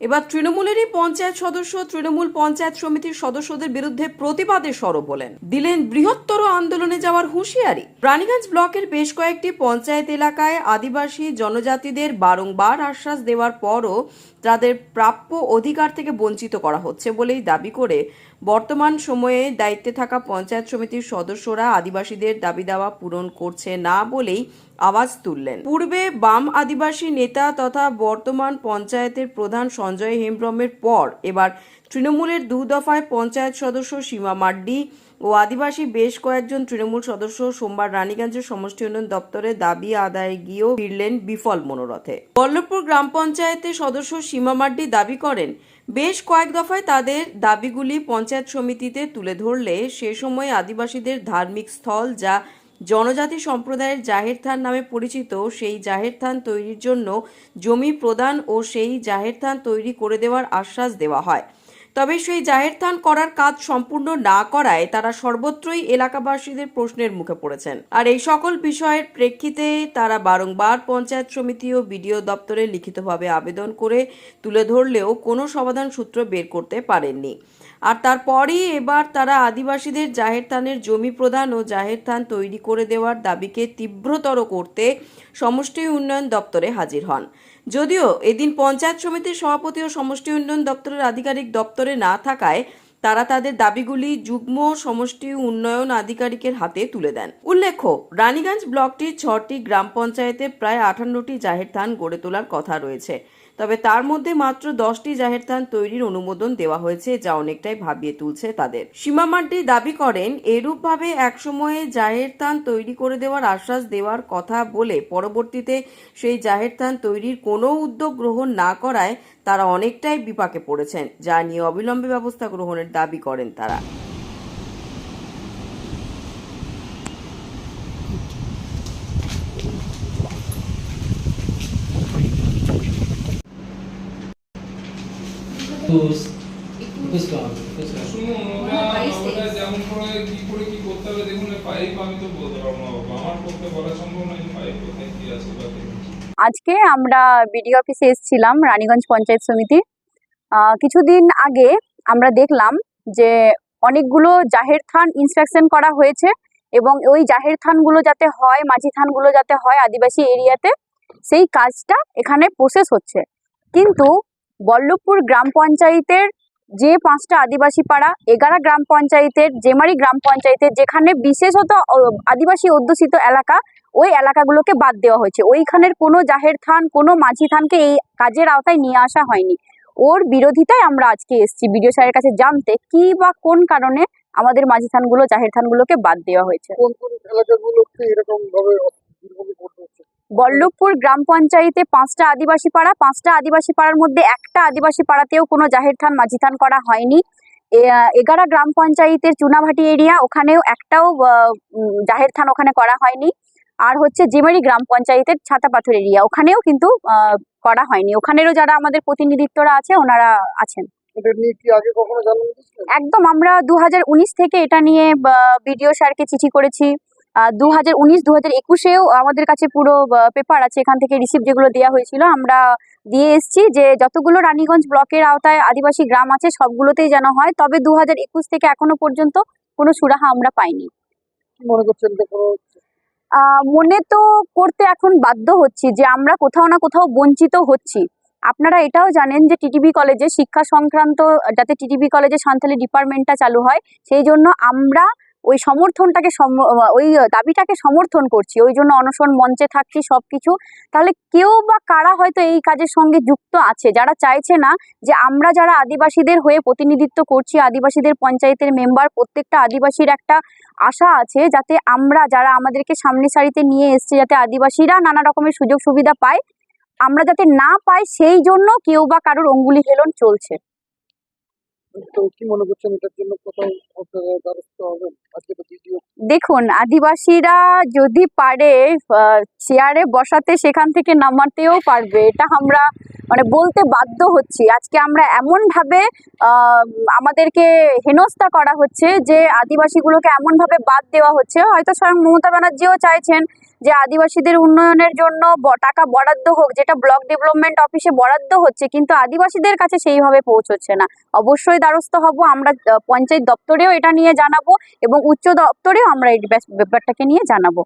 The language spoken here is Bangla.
এবার তৃণমূলেরই পঞ্চায়েত সদস্য, তৃণমূল পঞ্চায়েত সমিতির সদস্যদের বিরুদ্ধে প্রতিবাদে সরব বলেন। দিলেন বৃহত্তর আন্দোলনে যাওয়ার হুঁশিয়ারি। প্রাণীগঞ্জ ব্লকের বেশ কয়েকটি পঞ্চায়েত এলাকায় আদিবাসী জনজাতিদের বারংবার আশ্বাস দেওয়ার পরও তাদের প্রাপ্য অধিকার থেকে বঞ্চিত করা হচ্ছে বলেই দাবি করে বর্তমান সময়ে দায়িত্বে থাকা পঞ্চায়েত সমিতির সদস্যরা আদিবাসীদের দাবি দাওয়া পূরণ করছে না বলেই আওয়াজ তুললেন। পূর্বে বাম আদিবাসী নেতা তথা বর্তমান পঞ্চায়েতের প্রধান সঞ্জয় হেমব্রমের পর এবার তৃণমূলের দু দফায় পঞ্চায়েত সদস্য সীমা মাড্ডি ও আদিবাসী বেশ কয়েকজন তৃণমূল সদস্য সোমবার রানীগঞ্জের সমষ্টি উন্নয়ন দপ্তরে দাবি আদায়ে গিয়েও ফিরলেন বিফল মনোরথে। বল্লভপুর গ্রাম পঞ্চায়েতের সদস্য সীমা মাড্ডি দাবি করেন, বেশ কয়েক দফায় তাদের দাবিগুলি পঞ্চায়েত সমিতিতে তুলে ধরলে সে সময় আদিবাসীদের ধার্মিক স্থল যা জনজাতি সম্প্রদায়ের জাহের থান নামে পরিচিত, সেই জাহের থান তৈরির জন্য জমি প্রদান ও সেই জাহের থান তৈরি করে দেওয়ার আশ্বাস দেওয়া হয়। তবে সেই জাহের থান করার কাজ সম্পূর্ণ না করায় তারা সর্বত্রই এলাকাবাসীদের প্রশ্নের মুখে পড়েছেন। আর এই সকল বিষয়ের প্রেক্ষিতে তারা বারংবার পঞ্চায়েত সমিতি ও বিডিও দপ্তরে লিখিতভাবে আবেদন করে তুলে ধরলেও কোনো সমাধান সূত্র বের করতে পারেননি। আর তারপরই এবার তারা আদিবাসীদের জাহের থানের জমি প্রদান ও জাহের থান তৈরি করে দেওয়ার দাবিকে তীব্রতর করতে সমষ্টি উন্নয়ন দপ্তরে হাজির হন। যদিও এদিন পঞ্চায়েত সমিতির সভাপতি ও সমষ্টি উন্নয়ন দপ্তরের আধিকারিক দপ্তরে না থাকায় তারা তাদের দাবিগুলি যুগ্ম সমষ্টি উন্নয়ন আধিকারিকের হাতে তুলে দেন। উল্লেখ্য, রানীগঞ্জ ব্লকটির ছটি গ্রাম পঞ্চায়েতে প্রায় আটান্নটি জাহের থান গড়ে তোলার কথা রয়েছে। তবে তার মধ্যে মাত্র দশটি জাহের থান তৈরির অনুমোদন দেওয়া হয়েছে, যা অনেকটাই ভাবিয়ে তুলছে তাদের। সীমা দাবি করেন, এরূপভাবে একসময়ে জাহের থান তৈরি করে দেওয়ার আশ্বাস দেওয়ার কথা বলে পরবর্তীতে সেই জাহের থান তৈরির কোনো উদ্যোগ গ্রহণ না করায় তারা অনেকটাই বিপাকে পড়েছেন, যা নিয়ে অবিলম্বে ব্যবস্থা গ্রহণের দাবি করেন তারা। Pues, pues claro, pues claro. শুনুন ওটা ওটা যেমন করে কি করে কি করতে হবে দেখুন পাইপ আমি তো বলতে পারব না আমার পক্ষে বলা সম্ভব নয় পাইপ কোথায় কি আছে বা আজকে আমরা বিডি অফিসে এসেছিলাম রানীগঞ্জ পঞ্চায়েত সমিতি। আহ, কিছুদিন আগে আমরা দেখলাম যে অনেকগুলো জাহের থান ইনস্ট্রাকশন করা হয়েছে এবং ওই জাহের থানগুলো যাতে হয় মাঝি থানগুলো যাতে হয় আদিবাসী এরিয়াতে সেই কাজটা এখানে প্রসেস হচ্ছে। কিন্তু বল্লভপুর গ্রাম পঞ্চায়েতের যে পাঁচটা আদিবাসী পাড়া, এগারা গ্রাম পঞ্চায়েতের জেমারি গ্রাম পঞ্চায়েতের, যেখানে বিশেষত আদিবাসী অধ্যুষিত এলাকা, ওই এলাকাগুলোকে বাদ দেওয়া হয়েছে। ওইখানের কোনো জাহের থান, কোনো মাঝি থানকে এই কাজের আওতায় নিয়ে আসা হয়নি। ওর বিরোধিতায় আমরা আজকে এসেছি। বিডিও স্যারের কাছে জানতে কি বা কোন কারণে আমাদের মাঝি থানগুলো, জাহের থানগুলোকে বাদ দেওয়া হয়েছে। বল্লভপুর গ্রাম পঞ্চায়েতে পাঁচটা আদিবাসী পাড়া পাঁচটা আদিবাসী পাড়ার মধ্যে একটা আদিবাসী পাড়াতেও কোনো জাহের থান মাঝি থান করা হয়নি। এগারা গ্রাম পঞ্চায়েতের চুনাভাটি এরিয়া ওখানেও একটাও জাহের থান ওখানে করা হয়নি। আর হচ্ছে জিমারি গ্রাম পঞ্চায়েতের ছাতা পাথর এরিয়া ওখানেও কিন্তু করা হয়নি। ওখানেরও যারা আমাদের প্রতিনিধিত্বরা আছে ওনারা আছেন। একদম আমরা দু হাজার উনিশ থেকে এটা নিয়ে বিডিও স্যারকে চিঠি করেছি। দু হাজার উনিশ দু হাজার একুশেও আমাদের কাছে পুরো পেপার আছে। এখান থেকে রিসিভ যেগুলো দেওয়া হয়েছিল আমরা দিয়ে এসছি যে যতগুলো রানীগঞ্জ ব্লকের আওতায় আদিবাসী গ্রাম আছে সবগুলোতেই যেন হয়। তবে দু হাজার একুশ থেকে এখনও পর্যন্ত কোনো সুরাহা আমরা পাইনি। মনে করছেন মনে তো করতে এখন বাধ্য হচ্ছি যে আমরা কোথাও না কোথাও বঞ্চিত হচ্ছি। আপনারা এটাও জানেন যে টিটিবি কলেজে শিক্ষা সংক্রান্ত যাতে টিটিবি কলেজে সান্তালি ডিপার্টমেন্টটা চালু হয় সেই জন্য আমরা ওই সমর্থনটাকে সম- ওই দাবিটাকে সমর্থন করছি, ওই জন্য অনশন মঞ্চে থাকছি সব কিছু তাহলে কেউ বা কারা হয়তো এই কাজের সঙ্গে যুক্ত আছে? যারা চাইছে না যে আমরা যারা আদিবাসীদের হয়ে প্রতিনিধিত্ব করছি, আদিবাসীদের পঞ্চায়েতের মেম্বার, প্রত্যেকটা আদিবাসীর একটা আশা আছে যাতে আমরা যারা আমাদেরকে সামনে সারিতে নিয়ে এসছে, যাতে আদিবাসীরা নানা রকমের সুযোগ সুবিধা পায়, আমরা যাতে না পাই সেই জন্য কেউ বা কারোর অঙ্গুলি হেলন চলছে। দেখুন আদিবাসীরা যদি পারে চেয়ারে বসাতে সেখান থেকে নামাতেও পারবে। এটা আমরা মানে বলতে বাধ্য হচ্ছি। আজকে আমরা এমন ভাবে আহ, আমাদেরকে হেনস্থা করা হচ্ছে যে আদিবাসীগুলোকে এমন ভাবে বাদ দেওয়া হচ্ছে। হয়তো স্বয়ং মমতা ব্যানার্জিও চাইছেন যে আদিবাসীদের উন্নয়নের জন্য টাকা বরাদ্দ হোক যেটা ব্লক ডেভেলপমেন্ট অফিসে বরাদ্দ হচ্ছে কিন্তু আদিবাসীদের কাছে সেইভাবে পৌঁছচ্ছে না। অবশ্যই দ্বারস্থ হব আমরা পঞ্চায়েত দপ্তরেও এটা নিয়ে জানাব এবং উচ্চ দপ্তরেও আমরা এই ব্যাপারটাকে নিয়ে জানাব।